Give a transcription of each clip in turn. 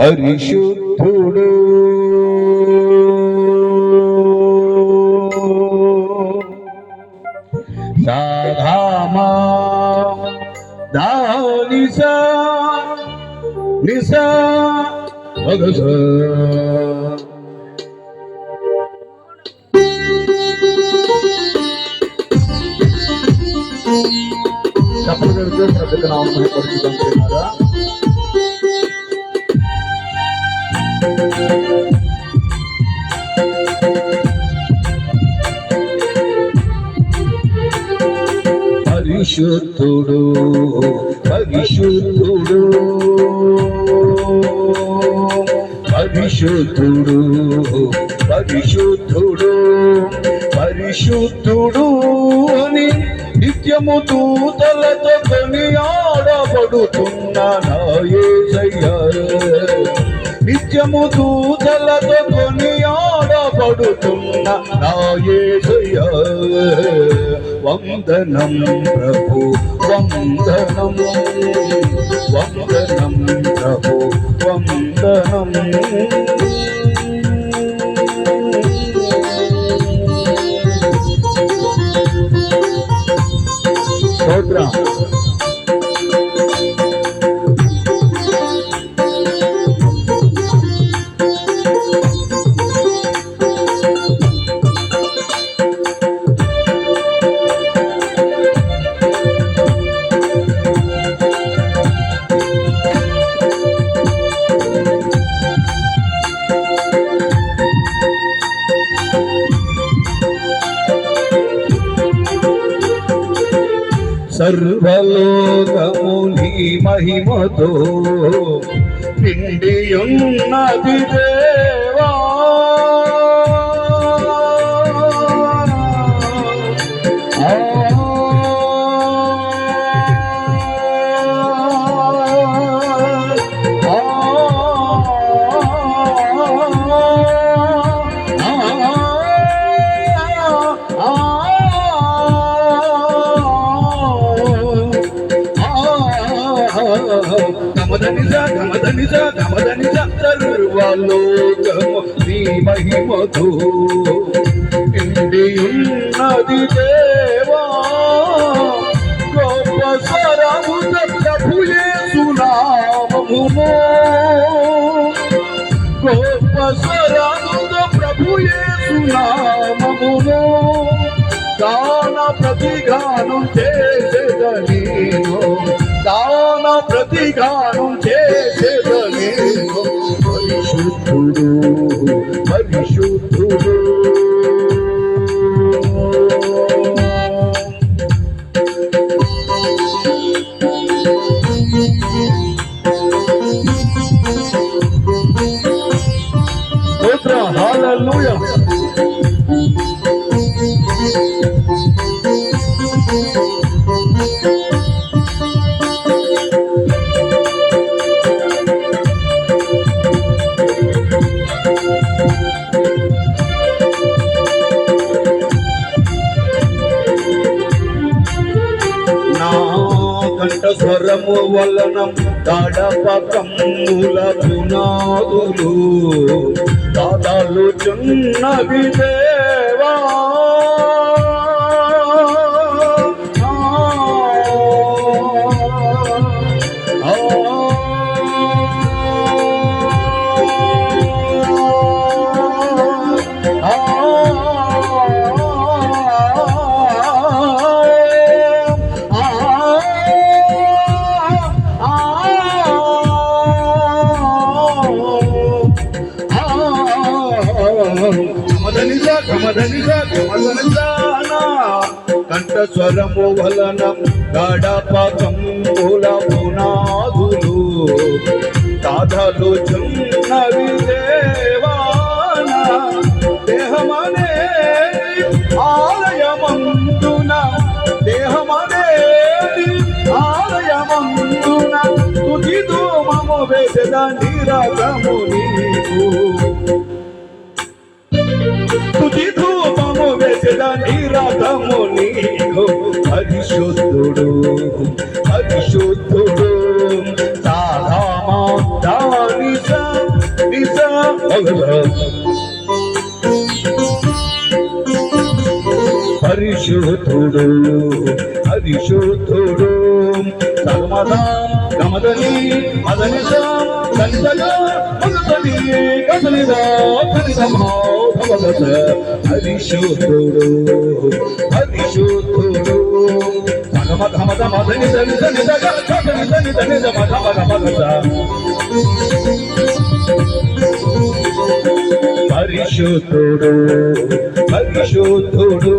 పరిశుద్ధుడు సాధామా దానిసా నిసా భగస తప్పుడు పెడితే శ్రద్ధగా నామని పరిశుద్ధం చేయాలా విశుద్ధుడు అవిశుద్ధుడు పరిశుద్ధుడు పరిశుద్ధుడు పరిశుద్ధుడు అని నిత్యము దూతలతో కొని ఆడబడుతున్న నాయసయ్య నిత్యము దూతలతో కొని ఆడబడుతున్న నాయసయ్య వందనం ప్రభు వందనం వందనం ప్రభు వందనం స్తోత్రం సర్వలోకము మహిమతో పిండి ఉన్నది గమదనిజ గమదనిజ గమదనిజ సర్వలోకము నీ మహిమతో నిండి ఉన్నది దేవా గొప్ప స్వరముత ప్రభుయే సునామమును గొప్ప స్వరముత ప్రభుయే సునామమును దాన ప్రతిగానం చేసేదనీను దాన ప్రతిగానం చేసేదనీను పరిశుద్ధుడు స్వరము వలన గడప కమ్ముల పునాదులు దాదాలు చున్నవిదే కంఠ స్వరము వలన గడప కంబుల పునాదులు. దాదాలు చున్నవి దేవాన దేహమనే ఆలయమందున దేహమనే ఆలయమందున తుది దోమము వేసద నిరగము నీకు. తుది ధూపము వేసిన నిరతము నీ పరిశుద్ధుడు పరిశుద్ధుడు సర్వదాం గమదని మదని సంతగా మగతని గతనిదా కనిదమా భవగత పరిశుద్ధుడు పరిశుద్ధుడు ధమ ధమ ధని ధని ధని ధని ధని ధని ధమ ధమ ధమ ధ. শোধরো হরি শোধরো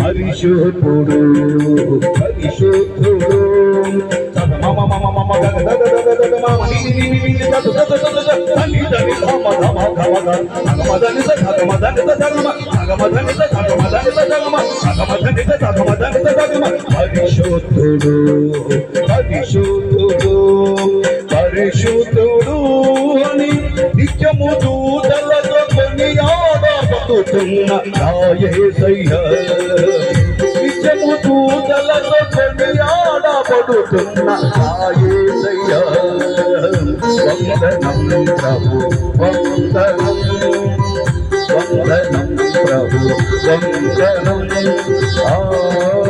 হরিশ পুরু হরিশ పరిశుద్ధుడు పరిశుద్ధుడు పరిశుద్ధుడు అని నిత్యము దూతలతో కొనియాడబడుతున్న నాయసయ్య నిత్యము దూతలతో కొనియాడబడుతున్న నాయసయ్య Jai Jai Jai Jai Jai